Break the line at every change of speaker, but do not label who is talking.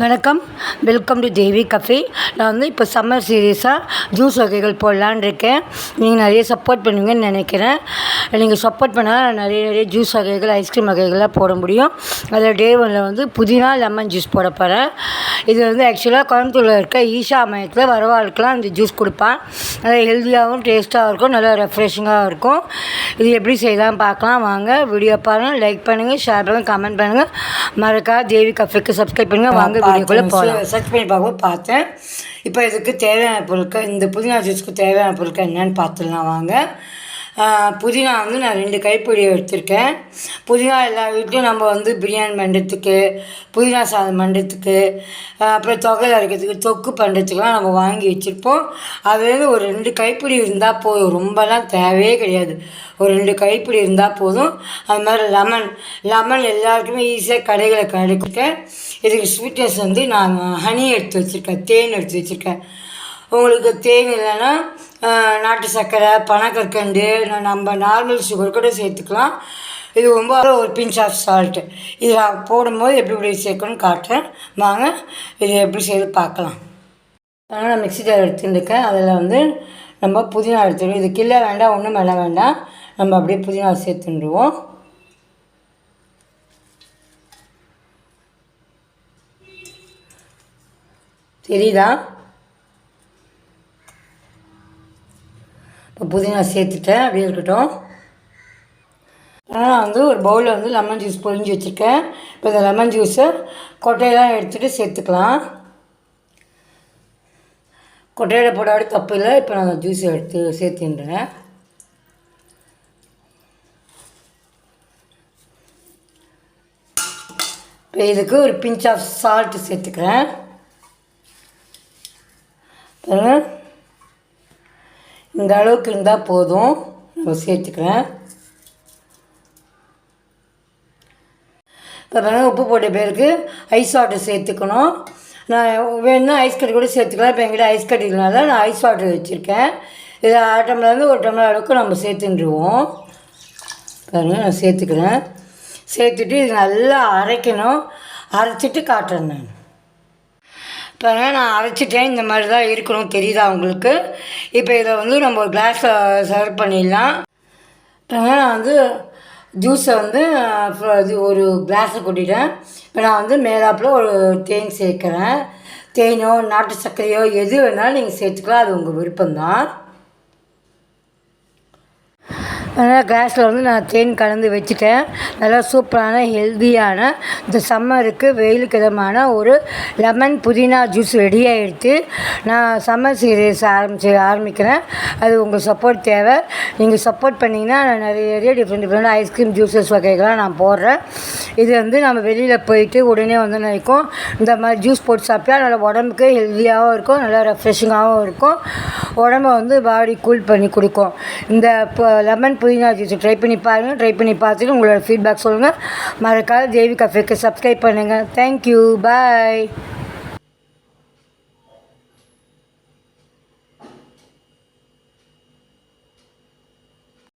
வணக்கம். Welcome to Devi cafe நான் வந்து இப்போ சம்மர் சீரியஸாக ஜூஸ் வகைகள் போடலான்னு இருக்கேன். நீங்கள் நிறைய சப்போர்ட் பண்ணுவீங்கன்னு நினைக்கிறேன். நீங்கள் சப்போர்ட் பண்ணால் நிறைய நிறைய ஜூஸ் வகைகள் ஐஸ்கிரீம் வகைகள்லாம் போட முடியும். அதில் டே ஒன்னில் வந்து புதினா லெமன் ஜூஸ் போட போகிறேன் இது வந்து ஆக்சுவலாக கோயம்புத்தூரில் இருக்க ஈஷா மையத்தில் வரவாளுக்கெலாம் இந்த ஜூஸ் கொடுப்பேன். நல்லா ஹெல்த்தியாகவும் டேஸ்ட்டாகவும் இருக்கும் நல்லா ரெஃப்ரெஷிங்காகவும் இருக்கும். இது எப்படி செய்யலாம் பார்க்கலாம் வாங்க. வீடியோ பாருங்கள் லைக் பண்ணுங்கள் ஷேர் பண்ணுங்கள் கமெண்ட் பண்ணுங்கள் மறக்கா தேவி கஃபேக்கு சப்ஸ்கிரைப் பண்ணுங்கள் வாங்க வீடியோக்குள்ளே போகலாம் சர்ச் பண்ணி பார்க்கும்போது பார்த்தேன். இப்போ இதுக்கு தேவையான பொருட்கள் இந்த புதினா ஜூஸ்க்கு தேவையான பொருட்கள் என்னென்னு பார்த்துடலாம் வாங்க. புதினா வந்து நான் ரெண்டு கைப்பிடி எடுத்திருக்கேன். புதினா எல்லா வீட்லையும் நம்ம வந்து பிரியாணி பண்ணுறதுக்கு புதினா சாதம் பண்ணுறதுக்கு அப்புறம் தொகை அரைக்கிறதுக்கு தொக்கு பண்ணுறதுக்குலாம் நம்ம வாங்கி வச்சுருப்போம். அதுலேருந்து ஒரு ரெண்டு கைப்பிடி இருந்தால் போதும். ரொம்பலாம் தேவையே கிடையாது. ஒரு ரெண்டு கைப்பிடி இருந்தால் போதும். அது மாதிரி லெமன் லெமன் எல்லாருக்குமே ஈஸியாக கடைகளில் கிடைக்கும் இதுக்கு ஸ்வீட்னஸ் வந்து நான் ஹனி எடுத்து வச்சுருக்கேன் தேன் எடுத்து வச்சுருக்கேன். உங்களுக்கு தேன் இல்லைன்னா நாட்டு சர்க்கரை பனக்கற்கண்டு நம்ம நார்மல் சுகர் கூட சேர்த்துக்கலாம். இது ரொம்ப ஒரு பிஞ்ச் ஆஃப் சால்ட்டு இது நான் போடும்போது எப்படி எப்படி சேர்க்கணும்னு காட்டுறேன். வாங்க இது எப்படி செய்து பார்க்கலாம். அதனால் நான் மிக்ஸி ஜார் எடுத்துருக்கேன் அதில் வந்து நம்ம புதினா எடுத்துடுவோம். இது கிள்ள வேண்டாம் ஒன்றும் பண்ண வேண்டாம். நம்ம அப்படியே புதினா சேர்த்துடுவோம். தெரியுதா? இப்போ புதினா சேர்த்துட்டேன் அப்படியே இருக்கட்டும். நான் வந்து ஒரு பவுலில் வந்து லெமன் ஜூஸ் பொழிஞ்சு வச்சுருக்கேன். இப்போ இந்த லெமன் ஜூஸை கொட்டையெல்லாம் எடுத்துகிட்டு சேர்த்துக்கலாம். கொட்டையில் போடாடி தப்பு இல்லை. இப்போ நான் ஜூஸ் எடுத்து சேர்த்துன்றேன். இப்போ இதுக்கு ஒரு பிஞ்ச் ஆஃப் சால்ட் சேர்த்துக்கிறேன். இந்த அளவுக்கு இருந்தால் போதும். சேர்த்துக்கிறேன். இப்போ பாருங்கள் உப்பு போட்ட பேருக்கு ஐஸ் வாட்டர் சேர்த்துக்கணும். நான் வேணும்னா ஐஸ் கட்டி கூட சேர்த்துக்கலாம். இப்போ எங்கிட்ட ஐஸ் கட்டி நான் ஐஸ் வாட்டர் வச்சுருக்கேன். இது அரை டம்ளர்லேருந்து ஒரு டம்ளர் அளவுக்கு நம்ம சேர்த்துட்டுருவோம். பாருங்கள் நான் சேர்த்துக்கிறேன். சேர்த்துட்டு இது நல்லா அரைக்கணும். அரைச்சிட்டு காட்டுறேன் நான். பாருங்க நான் அரைச்சிட்டேன். இந்த மாதிரி தான் இருக்கணும். தெரியுதா உங்களுக்கு? இப்போ இதை வந்து நம்ம ஒரு கிளாஸில் சர்வ் பண்ணிடலாம். பாருங்க நான் வந்து ஜூஸை வந்து இது ஒரு கிளாஸை கொட்டிட்டேன். இப்போ நான் வந்து மேலாப்பில் ஒரு தேன் சேர்க்குறேன். தேனோ நாட்டு சர்க்கரையோ எது வேணாலும் நீங்கள் சேர்த்துக்கலாம். அது உங்கள் விருப்பம்தான். அதனால் கிளாஸில் வந்து நான் தேன் கலந்து வச்சுட்டேன். நல்லா சூப்பரான ஹெல்த்தியான இந்த சம்மருக்கு வெயிலுக்கு இதமான ஒரு லெமன் புதினா ஜூஸ் ரெடி ஆகிடுச்சு நான் சம்மர் சீரியஸ் ஆரம்பிச்சு ஆரம்பிக்கிறேன். அது உங்கள் சப்போர்ட் தேவை. நீங்கள் சப்போர்ட் பண்ணிங்கன்னா நான் நிறைய நிறைய டிஃப்ரெண்ட் டிஃப்ரெண்ட் ஐஸ்கிரீம் ஜூஸஸ் வகைகள்லாம் நான் போடுறேன். இது வந்து நம்ம வெளியில் போயிட்டு உடனே வந்து நினைக்கும். இந்த மாதிரி ஜூஸ் போட்டு சாப்பிட்டா நல்லா உடம்புக்கு ஹெல்த்தியாகவும் இருக்கும் நல்லா ரெஃப்ரெஷிங்காகவும் இருக்கும். உடம்ப வந்து பாடி கூல் பண்ணி கொடுக்கும். இந்த இப்போ லெமன் புதினா ஜூஸ் ட்ரை பண்ணி பாருங்கள் ட்ரை பண்ணி பார்த்துட்டு உங்களோட ஃபீட்பேக் சொல்லுங்கள் மறக்காத தேவி கஃபேக்கு சப்ஸ்கிரைப் பண்ணுங்கள் தேங்க்யூ பாய்